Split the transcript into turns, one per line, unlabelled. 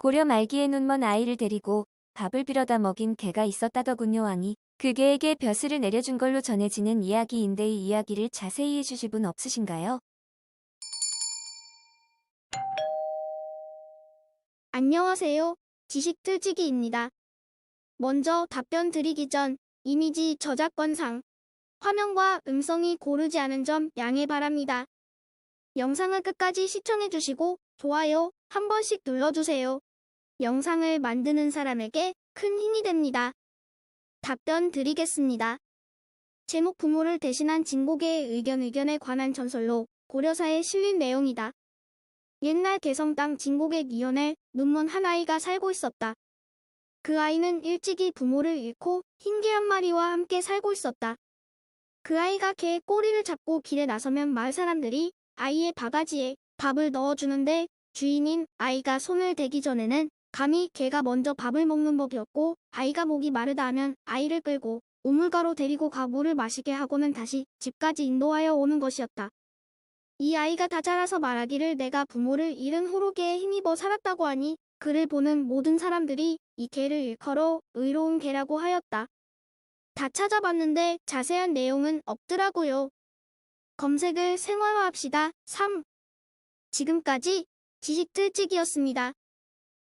고려 말기에 눈먼 아이를 데리고 밥을 빌어다 먹인 개가 있었다더군요 왕이. 그 개에게 벼슬을 내려준 걸로 전해지는 이야기인데 이 이야기를 자세히 해주실 분 없으신가요?
안녕하세요. 지식틀치기입니다. 먼저 답변 드리기 전 이미지 저작권상 화면과 음성이 고르지 않은 점 양해 바랍니다. 영상을 끝까지 시청해주시고 좋아요 한 번씩 눌러주세요. 영상을 만드는 사람에게 큰 힘이 됩니다. 답변 드리겠습니다. 제목 부모를 대신한 진국의 의견 의견에 관한 전설로 고려사에 실린 내용이다. 옛날 개성 땅 진곡의 미연에 눈먼 한 아이가 살고 있었다. 그 아이는 일찍이 부모를 잃고 흰개 한 마리와 함께 살고 있었다. 그 아이가 개의 꼬리를 잡고 길에 나서면 마을 사람들이 아이의 바가지에 밥을 넣어주는데 주인인 아이가 손을 대기 전에는 감히 개가 먼저 밥을 먹는 법이었고 아이가 목이 마르다 하면 아이를 끌고 우물가로 데리고 가 물을 마시게 하고는 다시 집까지 인도하여 오는 것이었다. 이 아이가 다 자라서 말하기를 내가 부모를 잃은 후로 개에 힘입어 살았다고 하니 그를 보는 모든 사람들이 이 개를 일컬어 의로운 개라고 하였다. 다 찾아봤는데 자세한 내용은 없더라고요. 검색을 생활화합시다. 3. 지금까지 지식틀찍이었습니다.